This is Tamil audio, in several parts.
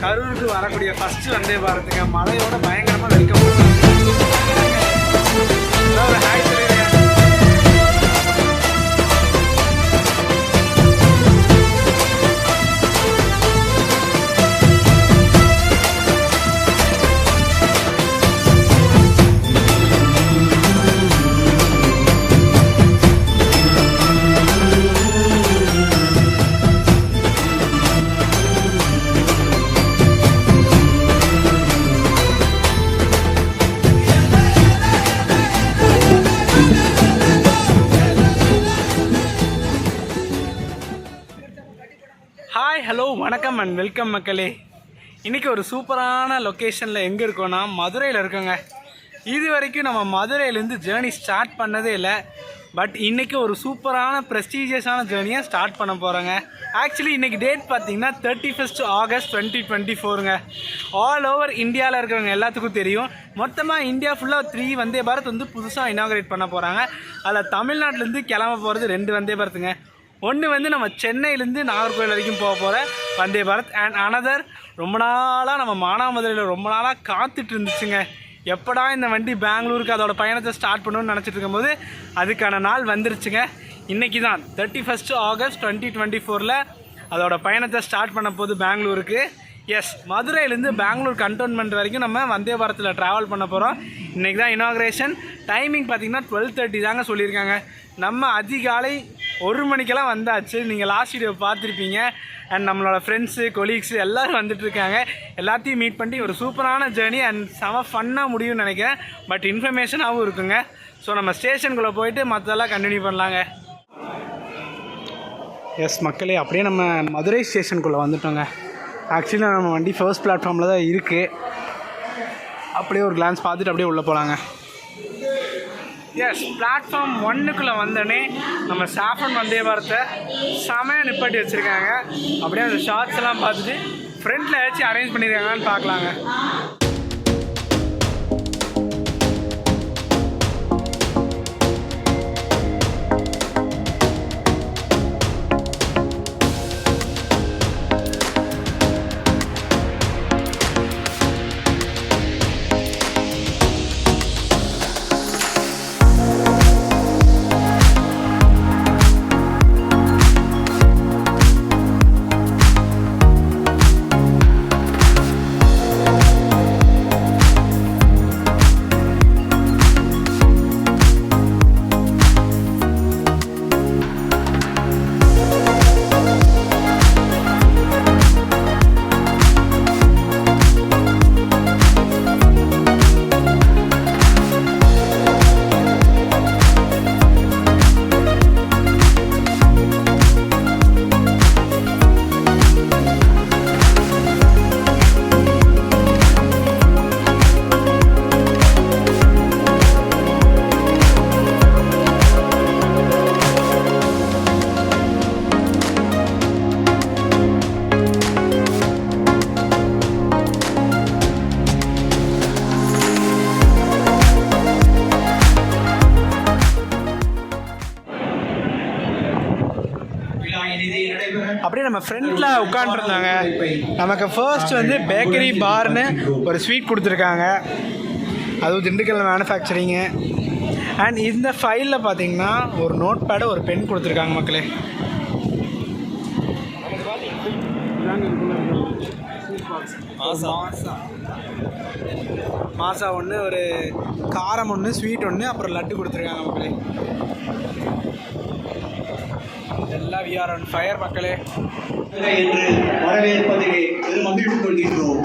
கரூருக்கு வரக்கூடிய ஃபர்ஸ்ட் வந்தே பாரத்துங்க மழையோட பயங்கரமா வெல்கம் ஒரு ஹாய் சொல்லிடுங்க அண்ட் வெல்கம் மக்களே. இன்றைக்கி ஒரு சூப்பரான லொக்கேஷனில் எங்கே இருக்கோன்னா மதுரையில் இருக்கோங்க. இது வரைக்கும் நம்ம மதுரையிலேருந்து ஜேர்னி ஸ்டார்ட் பண்ணதே இல்லை. பட் இன்றைக்கி ஒரு சூப்பரான ப்ரெஸ்டீஜியஸான ஜேர்னியை ஸ்டார்ட் பண்ண போகிறோங்க ஆக்சுவலி இன்றைக்கி டேட் பார்த்தீங்கன்னா thirty first August twenty twenty ஃபோருங்க all over இந்தியாவில் இருக்கிறவங்க எல்லாத்துக்கும் தெரியும். மொத்தமாக இந்தியா ஃபுல்லாக த்ரீ வந்தே பாரத் வந்து புதுசாக இனாகிரேட் பண்ண போகிறாங்க அதில் தமிழ்நாட்டிலேருந்து கிளம்ப போகிறது ரெண்டு வந்தே பாரத்துங்க. ஒன்று வந்து நம்ம சென்னையிலேருந்து நாகர்கோவில் வரைக்கும் போக போகிற வந்தே பாரத் அண்ட் அனதர் ரொம்ப நாளாக நம்ம மானாமதுரையில் ரொம்ப நாளாக காத்துட்டு இருந்துச்சுங்க. எப்படா இந்த வண்டி பெங்களூருக்கு அதோட பயணத்தை ஸ்டார்ட் பண்ணணும்னு நினச்சிட்டு இருக்கும்போது அதுக்கான நாள் வந்துருச்சுங்க. இன்றைக்கி தான் thirty first August twenty twenty ஃபோரில் அதோட பயணத்தை ஸ்டார்ட் பண்ண போது பெங்களூருக்கு. எஸ் மதுரையிலேருந்து பெங்களூர் கண்டோன்மெண்ட் வரைக்கும் நம்ம வந்தே பாரத்தில் ட்ராவல் பண்ண போகிறோம் இன்றைக்கி தான் இனாக்ரேஷன் டைமிங் பார்த்தீங்கன்னா டுவெல் தேர்ட்டி தாங்க சொல்லியிருக்காங்க. நம்ம அதிகாலை ஒரு மணிக்கெல்லாம் வந்தாச்சு. நீங்கள் லாஸ்ட் வீடியோ பார்த்துருப்பீங்க. அண்ட் நம்மளோட ஃப்ரெண்ட்ஸு கொலீக்ஸு எல்லோரும் வந்துட்டுருக்காங்க. எல்லாத்தையும் மீட் பண்ணி ஒரு சூப்பரான ஜேர்னி அண்ட் செம ஃபன்னாக முடியும்னு நினைக்கிறேன். பட் இன்ஃபர்மேஷனாகவும் இருக்குங்க. ஸோ நம்ம ஸ்டேஷனுக்குள்ளே போயிட்டு மற்றதெல்லாம் கண்டினியூ பண்ணலாங்க. எஸ் மக்களே அப்படியே நம்ம மதுரை ஸ்டேஷனுக்குள்ளே வந்துட்டோங்க. ஆக்சுவலி நம்ம வண்டி ஃபர்ஸ்ட் பிளாட்ஃபார்மில் தான் இருக்குது அப்படியே ஒரு கிளான்ஸ் பார்த்துட்டு அப்படியே உள்ளே போகலாங்க எஸ் பிளாட்ஃபார்ம் ஒன்றுக்குள்ளே வந்தோடனே நம்ம சாஃபன் வந்தே பாரத்தை செமையாக நிப்பாட்டி வச்சுருக்காங்க. அப்படியே அந்த ஷார்ட்ஸ் எல்லாம் பார்த்துட்டு ஃப்ரண்ட்டில் ஏதாச்சும் அரேஞ்ச் பண்ணியிருக்காங்கன்னு பார்க்கலாங்க. நம்ம ஃப்ரெண்டில் உட்காண்ட்ருந்தாங்க நமக்கு ஃபர்ஸ்ட் வந்து பேக்கரி பார்னு ஒரு ஸ்வீட் கொடுத்துருக்காங்க. அதுவும் திண்டுக்கல் மேனுஃபேக்சரிங்கு அண்ட் இந்த ஃபைலில் பார்த்தீங்கன்னா ஒரு நோட் பேடு ஒரு பென் கொடுத்துருக்காங்க மக்களே. மாசா. மாசா ஒன்று ஒரு காரம் ஒன்று ஸ்வீட் ஒன்று அப்புறம் லட்டு கொடுத்துருக்காங்க மக்களே. எல்லாம் விஆர் ஆன் ஃபயர் மக்களே. என்று வரவேற்பதிலே பெருமகிழ்வு கொள்கின்றோம்.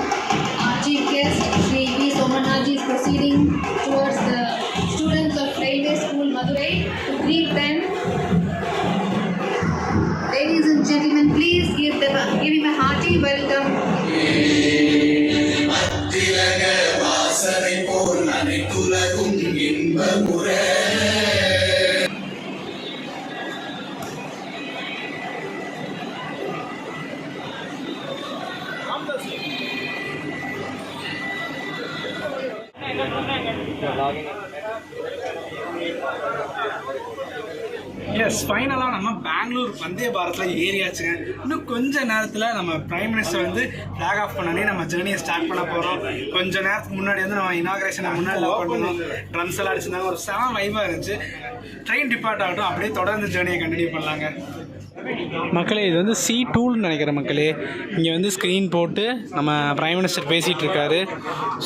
நேரத்தில் நம்ம பிரைம் மினிஸ்டர் வந்து ஃப்ளாக் ஆஃப் பண்ணனே நம்ம ஜேர்னியை ஸ்டார்ட் பண்ண போகிறோம் கொஞ்ச நேரத்துக்கு முன்னாடி வந்து நம்ம இனாகிரேஷனை முன்னாடி லவ் பண்ணணும் ட்ரம்ஸ் எல்லாம் அடிச்சிருந்தாங்க. ஒரு செவன் வைபாக இருந்துச்சு. ட்ரெயின் டிபார்ட் ஆகட்டும். அப்படியே தொடர்ந்து ஜேர்னியை கண்டினியூ பண்ணலாங்க. மக்களே இது வந்து சி டூல்னு நினைக்கிறேன் மக்களே. இங்கே வந்து ஸ்க்ரீன் போட்டு நம்ம பிரைம் மினிஸ்டர் பேசிகிட்டு இருக்காரு.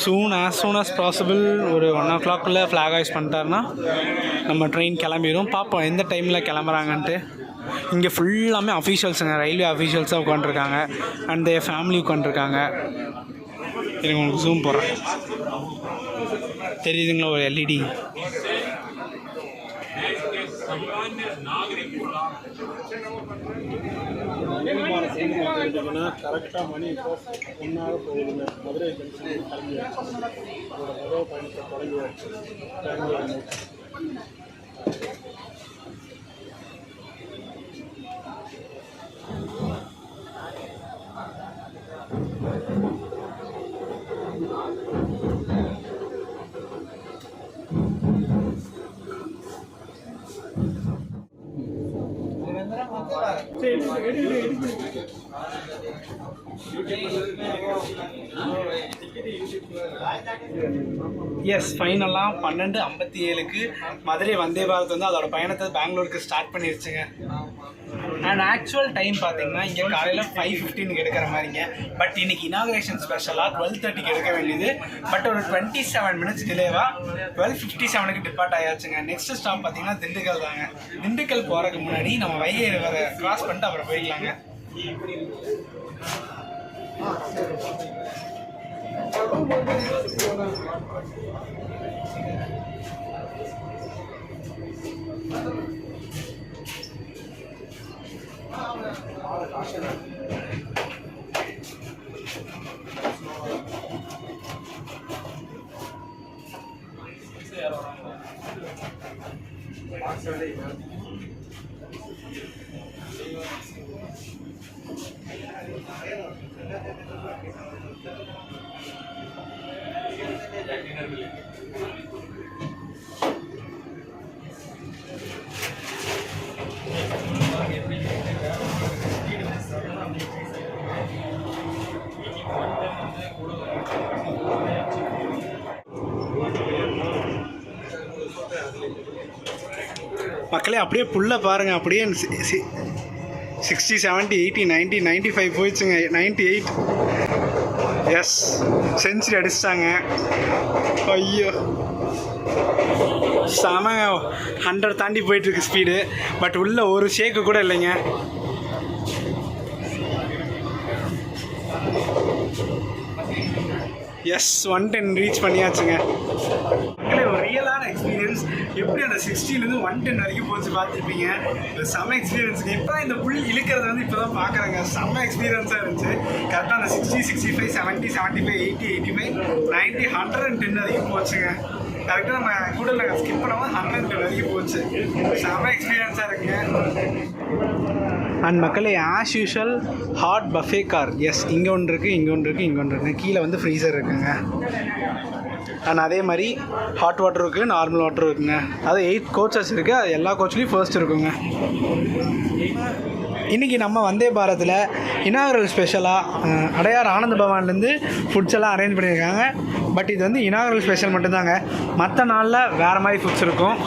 Soon as soon as possible ஒரு ஒன் ஓ கிளாக்குள்ளே ஃப்ளாக் ஆய்ஸ் பண்ணிட்டாருன்னா நம்ம ட்ரெயின் கிளம்பிடும் பார்ப்போம் எந்த டைமில் கிளம்புறாங்கன்ட்டு. இங்கே ஃபுல்லாமே அஃபீஷியல்ஸுங்க ரயில்வே அஃபீஷியல்ஸாக உட்காந்துருக்காங்க அண்ட் தே ஃபேமிலி உட்காந்துருக்காங்க எனக்கு உங்களுக்கு ஜூம் போடுறேன். தெரியுதுங்களா ஒரு எல்இடி கரெக்டாக மணி ஒன்றாக போகுதுங்க மதுரை ஜங்ஷன் கிளம்பியாச்சு பயணத்தை தொடங்கியாச்சு எஸ் ஃபைனலாக பன்னெண்டு ஐம்பத்தி ஏழுக்கு மதுரை வந்தே பாரத் வந்து அதோட பயணத்தை பெங்களூருக்கு ஸ்டார்ட் பண்ணிருச்சுங்க. அண்ட் ஆக்சுவல் டைம் பார்த்தீங்கன்னா இங்கே காலையில் ஃபைவ் ஃபிஃப்டீனுக்கு எடுக்கிற மாதிரிங்க. பட் இன்னைக்கு இனாகிரேஷன் ஸ்பெஷலாக டுவெல் தேர்ட்டிக்கு எடுக்க வேண்டியது. பட் ஒரு டுவெண்ட்டி செவன் மினிட்ஸ் டிலேவாக டுவெல் ஃபிஃப்டி செவனுக்கு டிபார்ட் ஆயாச்சுங்க. நெக்ஸ்ட் ஸ்டாப் பார்த்தீங்கன்னா திண்டுக்கல் தாங்க. திண்டுக்கல் போகிறதுக்கு முன்னாடி நம்ம வைகை வர கிராஸ் பண்ணிட்டு அப்புறம் போய்க்கலாங்க மக்களே அப்படியே புல்ல பாருங்க அப்படியே sixty seventy eighty ninety ninety five போயிடுச்சுங்க நைன்ட்டி எயிட் எஸ் செஞ்சுரி அடிச்சிட்டாங்க. ஐயோ. செம ஹண்ட்ரட் தாண்டி போயிட்டுருக்கு ஸ்பீடு பட் உள்ள ஒரு ஷேக்கு கூட இல்லைங்க. எஸ் ஒன் டென் ரீச் பண்ணியாச்சுங்க. ஒரு ரியலான எக்ஸ்பீரியன்ஸ் எப்படி அந்த சிக்ஸ்டிலேருந்து ஒன் டென் வரைக்கும் போச்சு பார்த்துருப்பீங்க? இல்லை செம்ம எக்ஸ்பீரியன்ஸுக்கு இப்போ இந்த புல் இழுக்கிறத வந்து இப்போ தான் பார்க்குறேங்க செம்ம எக்ஸ்பீரியன்ஸாக இருந்துச்சு. கரெக்டாக அந்த sixty sixty five seventy seventy five eighty eighty five ninety hundred and ten வரைக்கும் போச்சுங்க. கரெக்டாக நம்ம கூட நாங்கள் ஸ்கிப் பண்ணாமல் ஹண்ட்ரட் டென் வரைக்கும் போச்சு. செம்ம எக்ஸ்பீரியன்ஸாக இருக்குங்க. அண்ட் மக்களே as usual hot buffet car yes இங்கே ஒன்று இருக்குது இங்கே ஒன்று இருக்குது இங்கே ஒன்று இருக்குது கீழே வந்து ஃப்ரீசர் இருக்குங்க. அண்ட் அதே மாதிரி ஹாட் வாட்டர் இருக்குது நார்மல் வாட்டர் இருக்குங்க. அது எயிட் கோச்சஸ் இருக்குது அது எல்லா கோச்லேயும் ஃபர்ஸ்ட் இருக்குங்க. இன்றைக்கி நம்ம வந்தே பாரத்தில் இனாகரல் ஸ்பெஷலாக அடையார் ஆனந்த பவன்லேருந்து ஃபுட்ஸ் எல்லாம் அரேஞ்ச் பண்ணியிருக்காங்க. பட் இது வந்து இனாகரல் ஸ்பெஷல் மட்டும்தாங்க. மற்ற நாளில் வேறு மாதிரி ஃபுட்ஸ் இருக்கும்.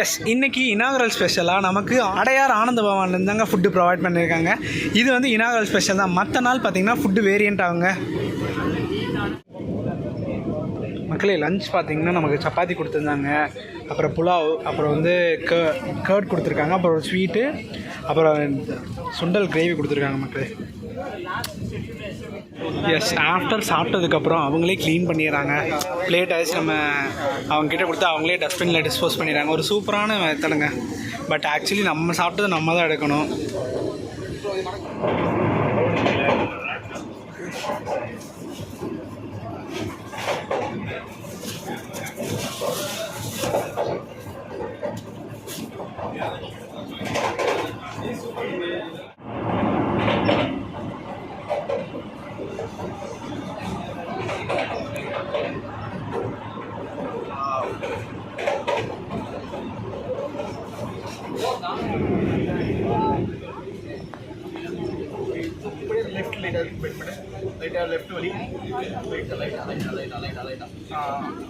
எஸ் இன்னைக்கு இனாகரல் ஸ்பெஷலாக நமக்கு அடையார் ஆனந்த பவன்லேருந்து தாங்க ஃபுட்டு ப்ரொவைட் பண்ணியிருக்காங்க. இது வந்து இனாகரல் ஸ்பெஷல் தான். மற்ற நாள் பார்த்தீங்கன்னா ஃபுட்டு வேரியண்ட் ஆகுங்க. மக்களே லஞ்ச் பார்த்தீங்கன்னா நமக்கு சப்பாத்தி கொடுத்துருந்தாங்க. அப்புறம் புலாவ் அப்புறம் வந்து க கர்ட் கொடுத்துருக்காங்க. அப்புறம் ஸ்வீட்டு அப்புறம் சுண்டல் கிரேவி கொடுத்துருக்காங்க மக்களே. எஸ் ஆஃப்டர் சாப்பிட்டதுக்கப்புறம் அவங்களே க்ளீன் பண்ணிடுறாங்க. பிளேட் ஐஸ் நம்ம அவங்ககிட்ட கொடுத்து அவங்களே டஸ்ட்பினில் டிஸ்போஸ் பண்ணிடுறாங்க. ஒரு சூப்பரான மெத்தடுங்க. பட் ஆக்சுவலி நம்ம சாப்பிட்டது நம்ம தான் எடுக்கணும். Thank.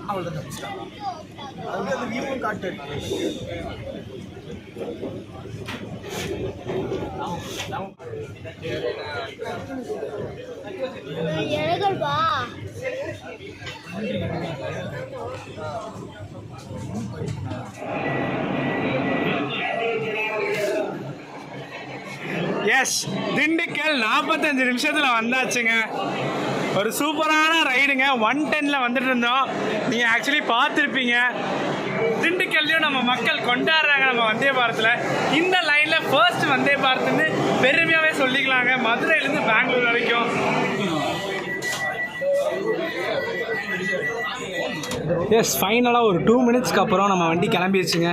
அவ்வளோதான் தப்பிச்சிட்டான் அது வந்து அந்த வியூவும் காட்டு எழுகல்பா எஸ் திண்டுக்கல் நாற்பத்தஞ்சு நிமிஷத்தில் வந்தாச்சுங்க. ஒரு சூப்பரான ரைடுங்க. ஒன் டெனில் வந்துட்டு இருந்தோம். நீங்கள் ஆக்சுவலி பார்த்துருப்பீங்க. திண்டுக்கல்லையும் நம்ம மக்கள் கொண்டாடுறாங்க நம்ம வந்தே பாரத்தில் இந்த லைனில் ஃபர்ஸ்ட் வந்தே பாரத்னு பெருமையாகவே சொல்லிக்கலாங்க. மதுரையிலேருந்து பெங்களூர் வரைக்கும். எஸ் ஃபைனலாக ஒரு டூ மினிட்ஸ்க்கு அப்புறம் நம்ம வண்டி கிளம்பிடுச்சுங்க.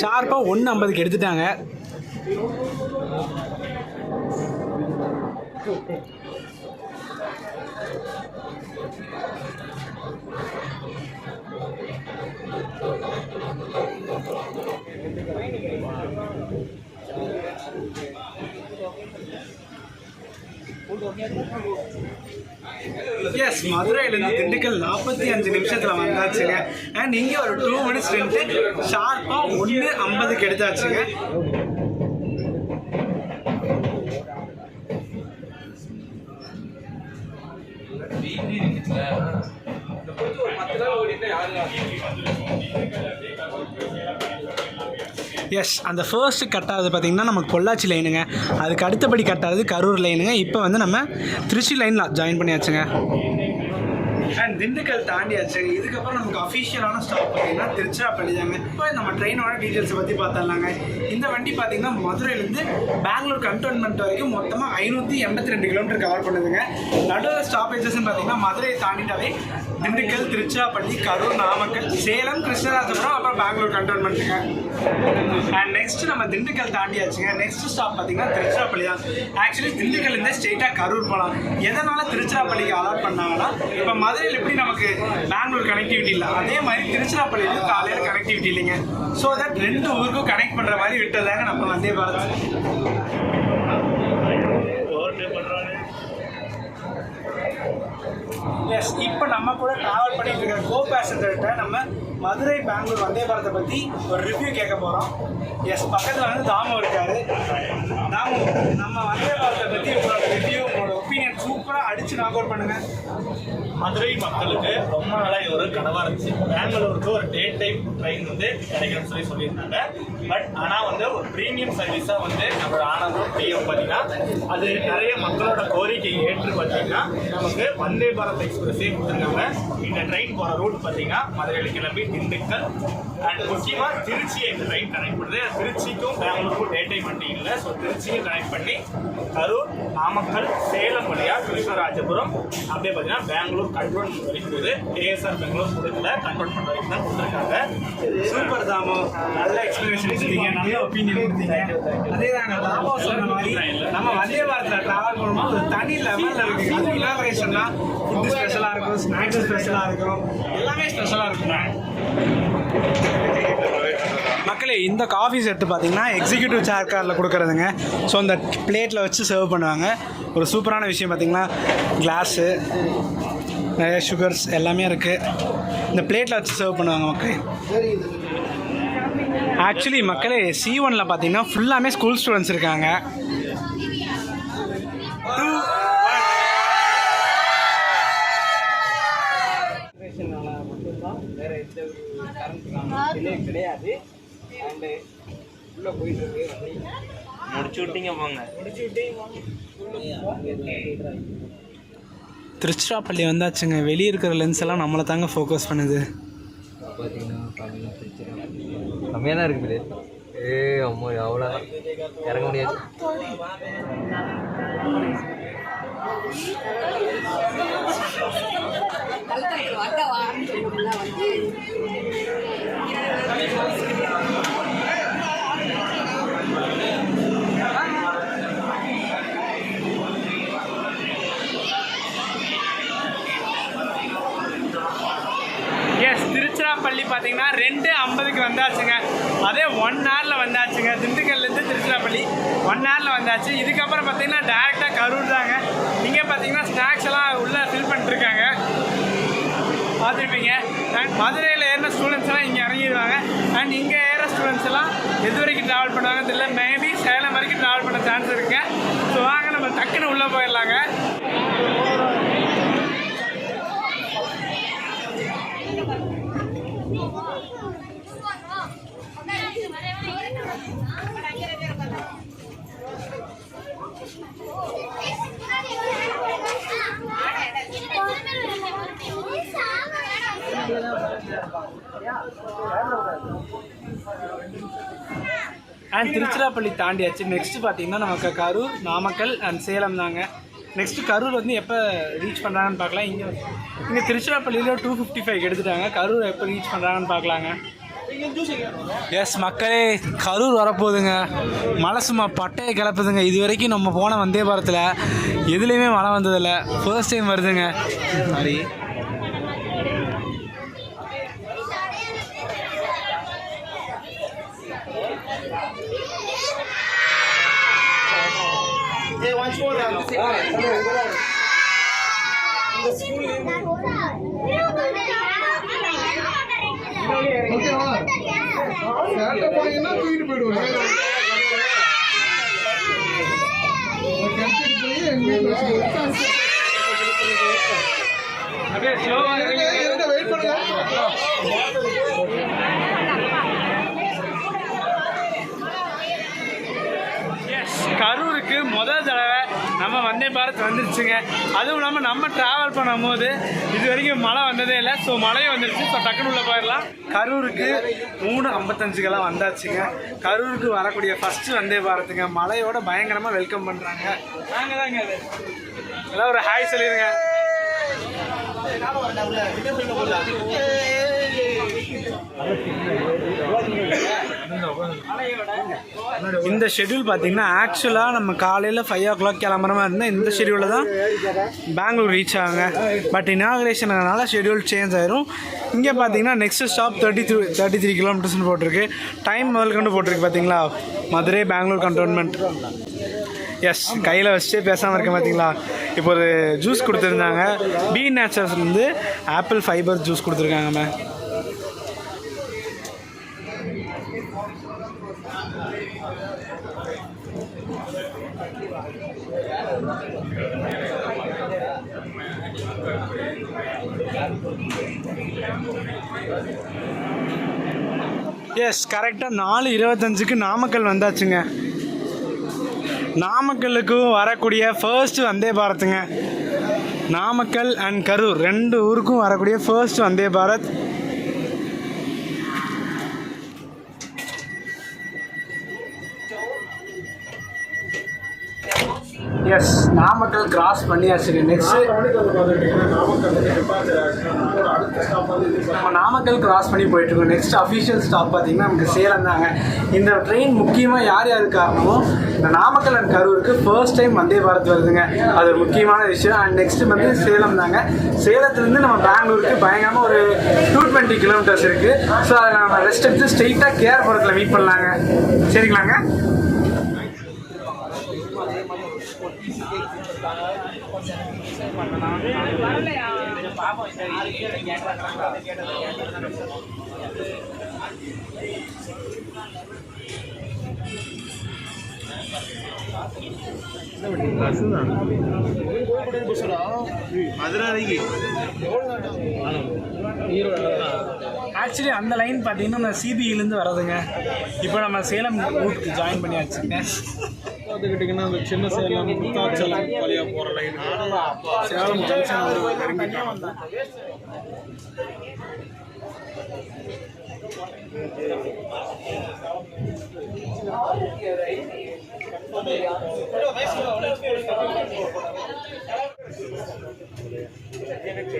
ஷார்ப்பாக ஒன்று ஐம்பதுக்கு எடுத்துட்டாங்க. எஸ் மதுரையிலேருந்து திண்டுக்கல் நாற்பத்தி அஞ்சு நிமிஷத்தில் வந்தாச்சுங்க. அண்ட் இங்கே ஒரு டூ மினிட்ஸ் ரெண்டு ஷார்ப்பாக ஒன்று ஐம்பதுக்கு எடுத்தாச்சுங்க. எஸ் அந்த ஃபர்ஸ்ட் கட் ஆகுது நமக்கு நம்ம பொள்ளாச்சி லைனுங்க அதுக்கு அடுத்தபடி கட் ஆகுது கரூர் லைனுங்க இப்போ வந்து நம்ம திருச்சி லைனில் ஜாயின் பண்ணியாச்சுங்க. அண்ட் திண்டுக்கல் தாண்டியாச்சு இதுக்கப்புறம் நமக்கு அஃபிஷியலான ஸ்டாப் பார்த்தீங்கன்னா திருச்சிராப்பள்ளி தாங்க. இப்போ நம்ம ட்ரெயினோட டீட்டெயில்ஸை பற்றி பார்த்துடலாங்க. இந்த வண்டி பார்த்தீங்கன்னா மதுரையிலேருந்து பெங்களூர் கண்டோன்மெண்ட் வரைக்கும் மொத்தமாக ஐநூற்றி எண்பத்தி ரெண்டு கிலோமீட்டர் கவர் பண்ணுதுங்க. நடுவில் ஸ்டாப்பேஜஸ்ன்னு பார்த்தீங்கன்னா மதுரையை தாண்டிட்டாவே திண்டுக்கல் திருச்சிராப்பள்ளி கரூர் நாமக்கல் சேலம் கிருஷ்ணராஜபுரம் அப்புறம் பெங்களூர் கண்டோன்மெண்ட்டுங்க அண்ட் நெக்ஸ்ட் நம்ம திண்டுக்கல் தாண்டியாச்சுங்க நெக்ஸ்ட் ஸ்டாப் பார்த்தீங்கன்னா திருச்சிராப்பள்ளி தான். ஆக்சுவலி திண்டுக்கல்லேருந்து ஸ்ட்ரெயிட்டாக கரூர் போகலாம். எதனால் திருச்சிராப்பள்ளிக்கு அலாட் பண்ணாங்கன்னா இப்போ மதுரை காலையில் எப்படி நமக்கு பெங்களூர் கனெக்டிவிட்டி இல்லை? அதே மாதிரி திருச்சிராப்பள்ளியிலும் காலையில் கனெக்டிவிட்டி இல்லைங்க. ஸோ தட் ரெண்டு ஊருக்கும் கனெக்ட் பண்ணுற மாதிரி விட்டதாங்க நம்ம வந்தே பாரத். எஸ் இப்போ நம்ம கூட ட்ராவல் பண்ணிட்டு இருக்கிற கோ பேசஞ்சர்கிட்ட நம்ம மதுரை பெங்களூர் வந்தே பாரத்தை பற்றி ஒரு ரிவ்யூ கேட்க போகிறோம் எஸ் பக்கத்தில் வந்து தாமு இருக்காரு. தாமு நம்ம வந்தே பாரத்தை பற்றி உங்களோட ரிவ்யூ உங்களோட சூப்பராக அடிச்சு நாக் அவுட் பண்ணுங்க. மதுரை மக்களுக்கு ரொம்ப நாளாக இது ஒரு கனவாக இருந்துச்சு. பெங்களூருக்கு ஒரு டே டைம் ட்ரெயின் வந்து கிடைக்கும்னு சொல்லி சொல்லியிருந்தாங்க. பட் ஆனால் வந்து ஒரு ப்ரீமியம் சர்வீஸாக வந்து நம்மளோட ஆனந்தம் பிஎம் பார்த்தீங்கன்னா அது நிறைய மக்களோட கோரிக்கை ஏற்று பார்த்தீங்கன்னா நமக்கு வந்தே பாரத் எக்ஸ்பிரஸே கொடுத்துருக்காங்க. இந்த ட்ரெயின் போகிற ரூட் பார்த்தீங்கன்னா மதுரையில் கிளம்பி திண்டுக்கல் அண்ட் முக்கியமா திருச்சியை ட்ரெயின் கனெக்ட் பண்ணுது. திருச்சிக்கும் பெங்களூருக்கும் டே டைம் வண்டி இல்லை. ஸோ திருச்சியும் கனெக்ட் பண்ணி கரூர் நாமக்கல் சேலம் வழியா கிருஷ்ணராஜபுரம் அப்படியே பார்த்தீங்கன்னா பெங்களூர் கண்ட்ரோல் வரைக்கும் போகுது. ஏஎஸ்ஆர் பெங்களூர் கொடுக்கல. கண்ட்ரோல் பண்ண வரைக்கும் தான் கொடுத்துருக்காங்க. சூப்பர் தாமு. நல்ல எக்ஸ்பிளேஷன் கொடுத்தீங்க. நல்ல ஒப்பீனியன் கொடுத்தீங்க. அதே தாங்க தாமோ சொன்ன மாதிரி நம்ம வந்தே பாரத்தில் ட்ராவல் பண்ணும்போது ஒரு தனி லெவலில் இருக்குது அது ஃபுட்டு ஸ்பெஷலாக இருக்கும் ஸ்நாக்ஸ் ஸ்பெஷலாக இருக்கும். எல்லாமே ஸ்பெஷலாக இருக்குங்க மக்களே இந்த காஃபி செட்டு பார்த்தீங்கன்னா எக்ஸிக்யூட்டிவ் சேர் காரில் கொடுக்குறதுங்க. ஸோ அந்த பிளேட்டில் வச்சு சர்வ் பண்ணுவாங்க. ஒரு சூப்பரான விஷயம் பார்த்தீங்கன்னா கிளாஸு நிறைய சுகர்ஸ் எல்லாமே இருக்குது இந்த பிளேட்டில் வச்சு சர்வ் பண்ணுவாங்க மக்களே. ஆக்சுவலி மக்களே சி ஒனில் பார்த்தீங்கன்னா ஃபுல்லாமே ஸ்கூல் ஸ்டூடெண்ட்ஸ் இருக்காங்க. திருச்சிராப்பள்ளி வந்தாச்சுங்க. வெளியே இருக்கிற லென்ஸ் எல்லாம் நம்மளை தாங்க ஃபோக்கஸ் பண்ணுது. கம்மியாக தான் இருக்குது ஏ அம்மா அவ்வளோதான் இறங்க முடியாது. எஸ் வந்தாச்சுங்க. அதே ஒன் ஹவரில் வந்தாச்சுங்க. திண்டுக்கல்லேருந்து திருச்சிராப்பள்ளி. ஒன் ஹவரில் வந்தாச்சு. இதுக்கப்புறம் பார்த்தீங்கன்னா டேரெக்டாக கரூர் தாங்க. இங்கே பார்த்தீங்கன்னா ஸ்நாக்ஸ் எல்லாம் உள்ளே ஃபில் பண்ணிட்டுருக்காங்க. பார்த்துருப்பீங்க. அண்ட் மதுரையில் ஏறின ஸ்டூடெண்ட்ஸ் எல்லாம் இங்கே இறங்கிடுவாங்க அண்ட் இங்கே ஏற ஸ்டூடெண்ட்ஸ் எல்லாம் எது வரைக்கும் ட்ராவல் பண்ணுவாங்க தெரியல. மேபி சேலம் வரைக்கும் ட்ராவல் பண்ண சான்ஸ் இருக்குது ஸோ வாங்க நம்ம டக்குன்னு உள்ளே போயிடலாங்க. அண்ட் திருச்சிராப்பள்ளி தாண்டியாச்சு. நெக்ஸ்ட் பார்த்தீங்கன்னா நமக்கு கரூர் நாமக்கல் அண்ட் சேலம் தாங்க. நெக்ஸ்ட் கரூர் வந்து எப்போ ரீச் பண்ணுறாங்கன்னு பார்க்கலாம். இங்கே இங்கே திருச்சிராப்பள்ளியில் டூ ஃபிஃப்டி ஃபைவ் எடுத்துட்டாங்க கரூர் எப்போ ரீச் பண்ணுறாங்கன்னு பார்க்கலாங்க. எஸ் மக்களே கரூர் வரப்போகுதுங்க. மழை சும்மா பட்டையை கிளப்புதுங்க. இது வரைக்கும் நம்ம போன வந்தே பாரத்தில் எதுலேயுமே மழை வந்ததில்லை. ஃபர்ஸ்ட் டைம் வருதுங்க. சாரி தூக்கிட்டு போயிடுவாங்க கட்டிட்டு போய் வெயிட் பண்ணுங்க கரூருக்கு முதல் நம்ம வந்தே பாரத் வந்துருச்சுங்க. அதுவும் இல்லாமல் நம்ம ட்ராவல் பண்ணும்போது இது வரைக்கும் மழை வந்ததே இல்லை. ஸோ மழையும் வந்துருச்சு. ஸோ டக்குனு உள்ள போயிடலாம். கரூருக்கு மூணு ஐம்பத்தஞ்சுக்கெல்லாம் வந்தாச்சுங்க. கரூருக்கு வரக்கூடிய ஃபஸ்ட்டு வந்தே பாரத்துங்க. மழையோட பயங்கரமாக வெல்கம் பண்ணுறாங்க நாங்கள் தாங்க அது எல்லாம் ஒரு ஹாய் சொல்லிடுங்க. இந்த ஷெட்யூல் பார்த்தீங்கன்னா ஆக்சுவலாக நம்ம காலையில் ஃபைவ் ஓ கிளாக் கிளம்புற மாதிரி இருந்தால் இந்த ஷெட்யூலில் தான் பெங்களூர் ரீச் ஆகுங்க. பட் இனாகிரேஷனால ஷெட்யூல் சேஞ்ச் ஆயிரும். இங்கே பார்த்தீங்கன்னா next stop thirty three thirty three கிலோமீட்டர்ஸ்னு போட்டிருக்கு. டைம் முதல் கொண்டு போட்டிருக்கு பார்த்தீங்களா? மதுரை பெங்களூர் கண்டோன்மெண்ட் எஸ் கையில் வச்சு பேசாமல் இருக்க பார்த்தீங்களா? இப்போ ஒரு ஜூஸ் கொடுத்துருந்தாங்க. பி நேச்சர்ஸ்லேருந்து ஆப்பிள் ஃபைபர் ஜூஸ் கொடுத்துருக்காங்க மேம் எஸ் கரெக்டாக நாலு இருபத்தஞ்சுக்கு நாமக்கல் வந்தாச்சுங்க. நாமக்கல்லுக்கும் வரக்கூடிய ஃபர்ஸ்ட் வந்தே பாரத்துங்க. நாமக்கல் அண்ட் கரூர் ரெண்டு ஊருக்கும் வரக்கூடிய first Vande Bharat. Yes Namakkal cross பண்ணியாச்சுங்க next நம்ம நாமக்கல் கிராஸ் பண்ணி போயிட்டு இருக்கோம் நெக்ஸ்ட் அஃபிஷியல் ஸ்டாப் பார்த்தீங்கன்னா நமக்கு சேலம் தாங்க. இந்த ட்ரெயின் முக்கியமாக யார் யாருக்கு காரணமோ இந்த நாமக்கல் அண்ட் கரூருக்கு ஃபர்ஸ்ட் டைம் வந்தே பாரத் வருதுங்க. அது ஒரு முக்கியமான விஷயம். அண்ட் நெக்ஸ்ட் வந்து சேலம் தாங்க. சேலத்துலேருந்து நம்ம பெங்களூருக்கு பயங்கரமாக ஒரு டூ டுவெண்ட்டி கிலோமீட்டர்ஸ் இருக்குது ஸோ அதை நம்ம ரெஸ்ட் எடுத்து ஸ்ட்ரெயிட்டாக கேஆர்புரத்தில் மீட் பண்ணலாங்க. சரிங்களாங்க? ஆக்சுவலி அந்த லைன் பார்த்தீங்கன்னா நம்ம சிபிஐலேருந்து வர்றதுங்க. இப்போ நம்ம சேலம் ரூட்டுக்கு ஜாயின் பண்ணியாச்சுங்க பார்த்துக்கிட்டிங்கன்னா அந்த சின்ன சேலம் முத்தாச்சலம் வழியாக போகிற லைன் சேலம் ஜங்ஷன் வந்து இறங்கிட்டாங்க. எனக்கு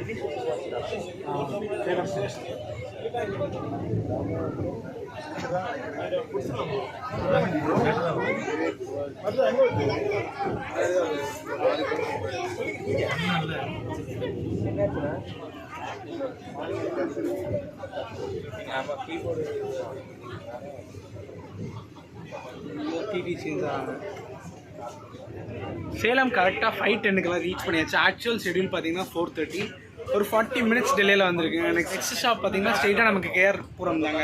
சேலம் கரெக்டாக ஃபைவ் டென்னுக்கெல்லாம் ரீச் பண்ணியாச்சு. ஆக்சுவல் ஷெடியூல் பார்த்தீங்கன்னா ஃபோர் தேர்ட்டி ஒரு ஃபார்ட்டி மினிட்ஸ் டெல்லியில் வந்திருக்கு. நெக்ஸ்ட் நெக்ஸ்ட் ஷாப் பார்த்தீங்கன்னா ஸ்ட்ரெயிட்டாக நமக்கு கேஆர் புறம் தாங்க.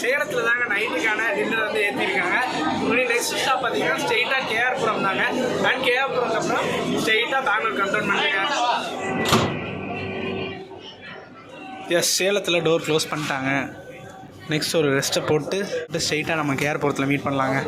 சேலத்தில் தாங்க நைட்டுக்கான டின்னர் வந்து ஏற்றிருக்காங்க முன்னாடி நெக்ஸ்ட் ஷாப் பார்த்தீங்கன்னா ஸ்ட்ரெயிட்டாக கேஆர் புறம் தாங்க. அண்ட் கேஆர் புரம் அப்புறம் ஸ்ட்ரெயிட்டாக பெங்களூர் கண்ட்ரோல் பண்ணுங்க. எஸ் சேலத்தில் டோர் க்ளோஸ் பண்ணிட்டாங்க. நெக்ஸ்ட் ஒரு ரெஸ்ட்டை போட்டு ஸ்ட்ரெயிட்டாக நமக்கு ஏர்போர்ட்டில் மீட் பண்ணலாங்க.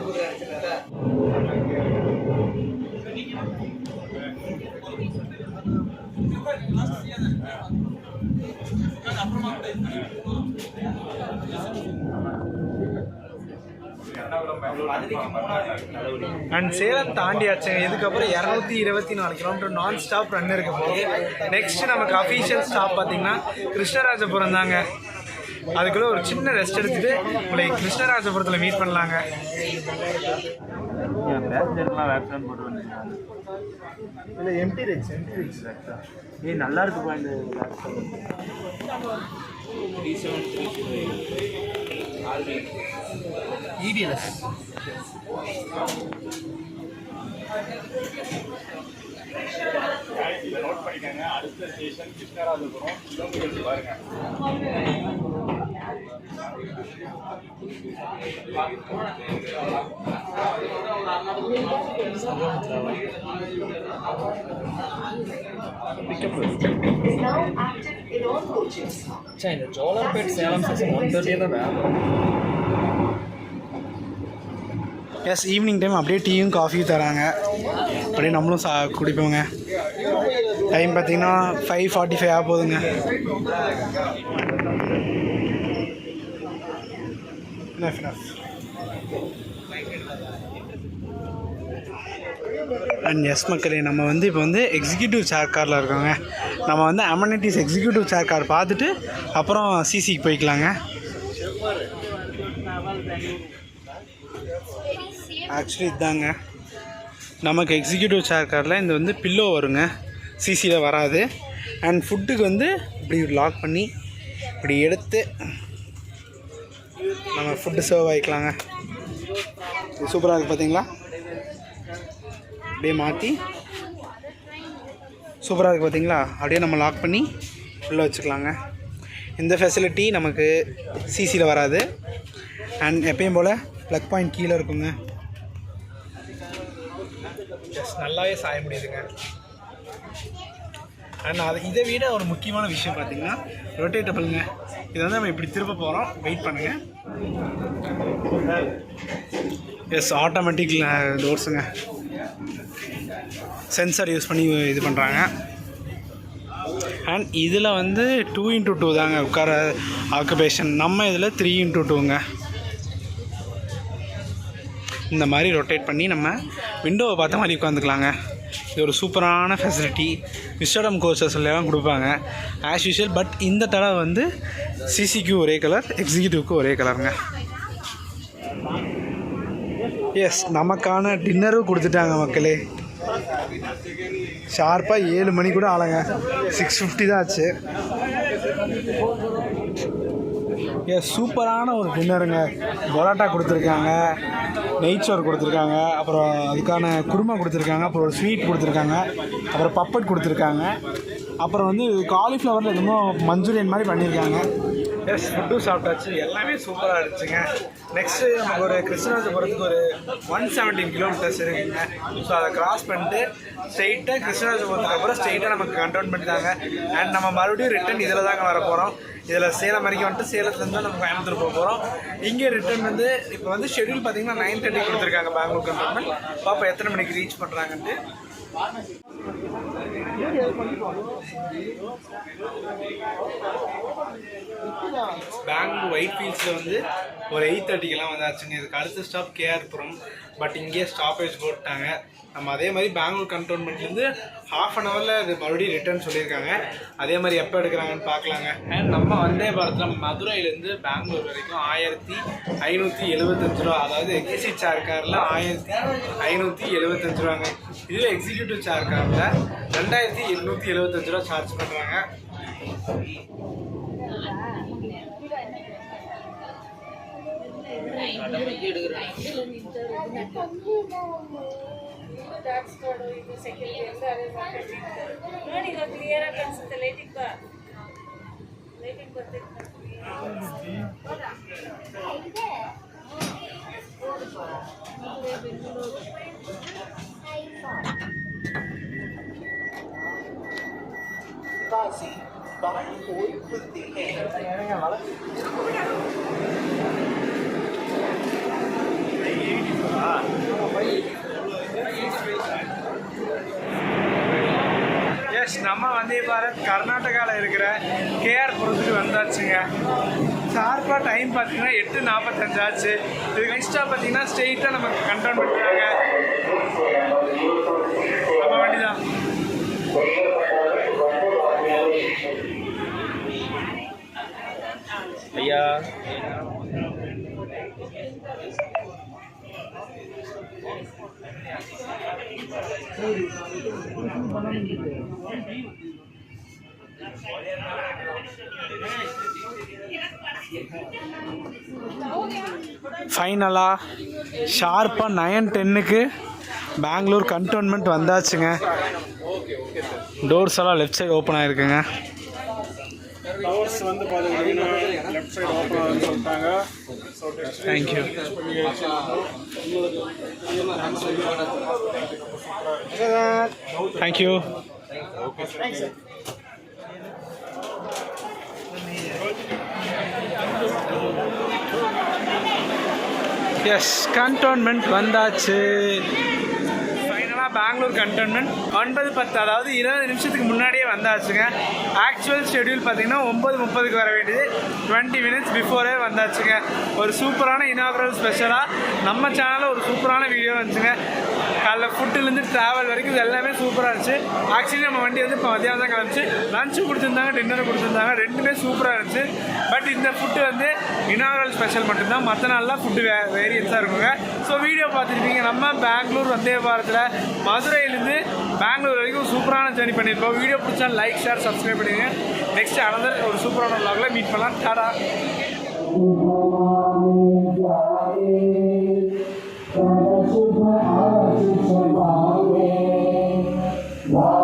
அண்ட் சேலம் தாண்டியாச்சு இதுக்கப்புறம் இரநூத்தி இருபத்தி நாலு கிலோமீட்டர் நான் ஸ்டாப் ரன் இருக்க போகுது நெக்ஸ்ட் நமக்கு அஃபீஷியல் ஸ்டாப் பார்த்தீங்கன்னா கிருஷ்ணராஜபுரம் தாங்க. அதுக்குள்ள ஒரு சின்ன ரெஸ்ட் எடுத்துட்டு உங்களை கிருஷ்ணராஜபுரத்தில் மீட் பண்ணலாங்க. இல்லை எம்டி ரிக்ஸ் எம்டி ரிக்ஸ் ஏய் நல்லா இருக்குப்பா இந்த இடிஎஸ் நோட் பண்ணிக்கோங்க. அடுத்த ஸ்டேஷன் கிருஷ்ணராஜபுரம். கிலோமீட்டர் பாருங்க. இந்த எஸ் ஈவினிங் டைம் அப்படியே டீயும் காஃபியும் தராங்க. அப்படியே நம்மளும் சா குடிப்போங்க. டைம் பார்த்தீங்கன்னா ஃபைவ் ஃபார்ட்டி ஃபைவ் ஆக போகுதுங்க Enough, enough. அண்ட் எஸ் மக்களே நம்ம வந்து இப்போ வந்து எக்ஸிக்யூட்டிவ் சேர் காரில் இருக்கோங்க. நம்ம வந்து அமனிட்டிஸ் எக்ஸிக்யூட்டிவ் சேர் கார் பார்த்துட்டு அப்புறம் சிசிக்கு போய்க்கலாங்க. ஆக்சுவலி இதாங்க. நமக்கு எக்ஸிக்யூட்டிவ் சேர் காரில் இந்த வந்து பில்லோ வருங்க. சிசியில் வராது. அண்ட் ஃபுட்டுக்கு வந்து இப்படி லாக் பண்ணி இப்படி எடுத்து நம்ம ஃபுட்டு சர்வ் ஆகிக்கலாங்க இது சூப்பராக இருக்குது பார்த்தீங்களா அப்படியே மாற்றி சூப்பராக இருக்குது பார்த்தீங்களா அப்படியே நம்ம லாக் பண்ணி உள்ளே வச்சுக்கலாங்க. இந்த ஃபெசிலிட்டி நமக்கு சிசியில் வராது. அண்ட் எப்பயும் போல் ப்ளக் பாயிண்ட் கீழே இருக்குங்க. நல்லாவே சாய முடியுதுங்க. அண்ட் அது இதை விட ஒரு முக்கியமான விஷயம் பார்த்திங்கன்னா ரொட்டேட்டபிள்ங்க இதை வந்து நம்ம இப்படி திருப்ப போகிறோம் வெயிட் பண்ணுங்கள் எஸ் ஆட்டோமேட்டிக் டோர்ஸுங்க சென்சார் யூஸ் பண்ணி இது பண்ணுறாங்க அண்ட் இதில் வந்து டூ இன்ட்டு டூ தாங்க உட்கார ஆக்குபேஷன் நம்ம இதில் த்ரீ இன்ட்டு டூங்க இந்த மாதிரி ரொட்டேட் பண்ணி நம்ம விண்டோவை பார்த்த மாதிரி உட்காந்துக்கலாங்க. இது ஒரு சூப்பரான ஃபெசிலிட்டி விஸ்டடம் கோச்சஸ்லாம் கொடுப்பாங்க. ஆஸ் யூஷுவல் பட் இந்த தடவை வந்து சிசிக்கு ஒரே கலர் எக்ஸிக்யூட்டிவ்க்கு ஒரே கலருங்க எஸ் நமக்கான டின்னரும் கொடுத்துட்டாங்க மக்களே. ஷார்ப்பாக ஏழு மணி கூட ஆளுங்க சிக்ஸ் ஃபிஃப்டி தான் ஆச்சு. ஏ சூப்பரான ஒரு டின்னருங்க பரோட்டா கொடுத்துருக்காங்க. நெய்ச்சோர் கொடுத்துருக்காங்க. அப்புறம் அதுக்கான குருமா கொடுத்துருக்காங்க. அப்புறம் ஒரு ஸ்வீட் கொடுத்துருக்காங்க. அப்புறம் பப்பட் கொடுத்துருக்காங்க. அப்புறம் வந்து காலிஃப்ளவரில் என்னமோ மஞ்சூரியன் மாதிரி பண்ணியிருக்காங்க. எஸ் ஃபுட்டும் சாப்பிட்டாச்சு. எல்லாமே சூப்பராக இருந்துச்சுங்க. நெக்ஸ்ட்டு நமக்கு ஒரு கிருஷ்ணராஜபுரத்துக்கு ஒரு ஒன் செவன்டீன் கிலோமீட்டர்ஸ் இருக்குங்க. ஸோ அதை கிராஸ் பண்ணிட்டு ஸ்ட்ரெயிட்டாக கிருஷ்ணராஜபுரத்துக்கு அப்புறம் ஸ்ட்ரெயிட்டாக நமக்கு கண்ட்ரோல் பண்ணிட்டாங்க. அண்ட் நம்ம மறுபடியும் ரிட்டன் இதில் தாங்க வர போகிறோம் இதில் சேலம் வரைக்கும் வந்துட்டு சேலத்துலேருந்து நம்ம கோயம்புத்தூர் போக போகிறோம் இங்கே ரிட்டர்ன் வந்து இப்போ வந்து ஷெட்யூல் பார்த்தீங்கன்னா நைன் தேர்ட்டி கொடுத்துருக்காங்க பெங்களூர் கண்ட்ரோல்மெண்ட் பாப்பா எத்தனை மணிக்கு ரீச் பண்ணுறாங்கன்ட்டு பெங்களூர் ஒயிட் ஃபீல்ட்ஸில் வந்து ஒரு எயிட் தேர்ட்டிக்கெல்லாம் வந்தாச்சுங்க. இதுக்கு அடுத்த ஸ்டாப் கேஆர்புரம் பட் இங்கேயே ஸ்டாப்பேஜ் போட்டாங்க. நம்ம அதே மாதிரி பெங்களூர் கண்டோன்மெண்ட்லேருந்து ஹாஃப் அன் ஹவரில் அது மறுபடியும் ரிட்டர்ன் சொல்லியிருக்காங்க. அதே மாதிரி எப்போ எடுக்கிறாங்கன்னு பார்க்கலாங்க. அண்ட் நம்ம வந்தே பாரத்தில் மதுரையிலேருந்து பெங்களூர் வரைக்கும் ஆயிரத்தி ஐநூற்றி எழுபத்தஞ்சு ரூபா அதாவது எக்ஸி சேர் காரில் ஆயிரத்தி ஐநூற்றி எழுபத்தஞ்சு ரூபாங்க. இதுவே எக்ஸிக்யூட்டிவ் சேர் காரில் ரெண்டாயிரத்தி எண்ணூற்றி எழுபத்தஞ்சு ரூபா சார்ஜ் பண்ணுறாங்க ನೋಡಿ ಈಗ ಕ್ಲಿಯರ್ ಆಗಿ ಕಾಣಿಸುತ್ತೆ ಲೈಟಿಂಗ್ ಬಾ ಲೈಟಿಂಗ್ ಬರ್ತೈತೆ எஸ் நம்ம வந்தே பாரத் கர்நாடகாவில் இருக்கிற கேஆர் புரத்துக்கு வந்தாச்சுங்க. ஷார்ப்பாக டைம் பார்த்தீங்கன்னா எட்டு நாற்பத்தஞ்சு ஆச்சு. இதுக்கு நெக்ஸ்ட்டாக பார்த்தீங்கன்னா ஸ்ட்ரெயிட்டாக நமக்கு கண்ட்ரோல் பண்ணுறாங்க நம்ம வண்டி தான் ஐயா. ஃபைனலாக ஷார்ப்பாக நயன் டென்னுக்கு பெங்களூர் கண்டோன்மெண்ட் வந்தாச்சுங்க. டோர்ஸ் எல்லாம் லெஃப்ட் சைடு ஓப்பன் ஆகிருக்குங்க டோர்ஸ் வந்து பார்த்தீங்கன்னா லெஃப்ட் சைடு ஓப்பன் ஆகுதுன்னு சொல்லிட்டாங்க. தேங்க்யூ தேங்க்யூ எஸ் கண்டோன்மெண்ட் வந்தாச்சு ஃபைனலாக பெங்களூர் கண்டோன்மெண்ட் ஒன்பது பத்து அதாவது இருபது நிமிஷத்துக்கு முன்னாடியே வந்தாச்சுங்க. ஆக்சுவல் ஷெடியூல் பார்த்தீங்கன்னா ஒம்பது முப்பதுக்கு வர வேண்டியது. டுவெண்ட்டி மினிட்ஸ் பிஃபோரே வந்தாச்சுங்க. ஒரு சூப்பரான இனாகரல் ஸ்பெஷலாக நம்ம சேனலில் ஒரு சூப்பரான வீடியோ வந்துச்சுங்க. காலைல ஃபுட்டுலேருந்து ட்ராவல் வரைக்கும் இது எல்லாமே சூப்பராக இருந்துச்சு. ஆக்சுவலி நம்ம வண்டி வந்து இப்போ மதியானம் தான் கிளம்பிச்சு. லஞ்சு கொடுத்துருந்தாங்க டின்னர் கொடுத்துருந்தாங்க. ரெண்டுமே சூப்பராக இருந்துச்சு. பட் இந்த ஃபுட்டு வந்து இனாகரல் ஸ்பெஷல் மட்டும்தான். மற்ற நாளெலாம் ஃபுட்டு வே வேரியன்ஸாக இருக்குங்க. ஸோ வீடியோ பார்த்துருப்பீங்க. நம்ம பெங்களூர் வந்தே பாரத்தில் மதுரையிலேருந்து பெங்களூர் வரைக்கும் சூப்பரான ஜேர்னி பண்ணியிருக்கோம். வீடியோ பிடிச்சா லைக் ஷேர் சப்ஸ்கிரைப் பண்ணிடுங்க. நெக்ஸ்ட் அனதர் ஒரு சூப்பரான vlogல மீட் பண்ணலாம். டாடா Senhor.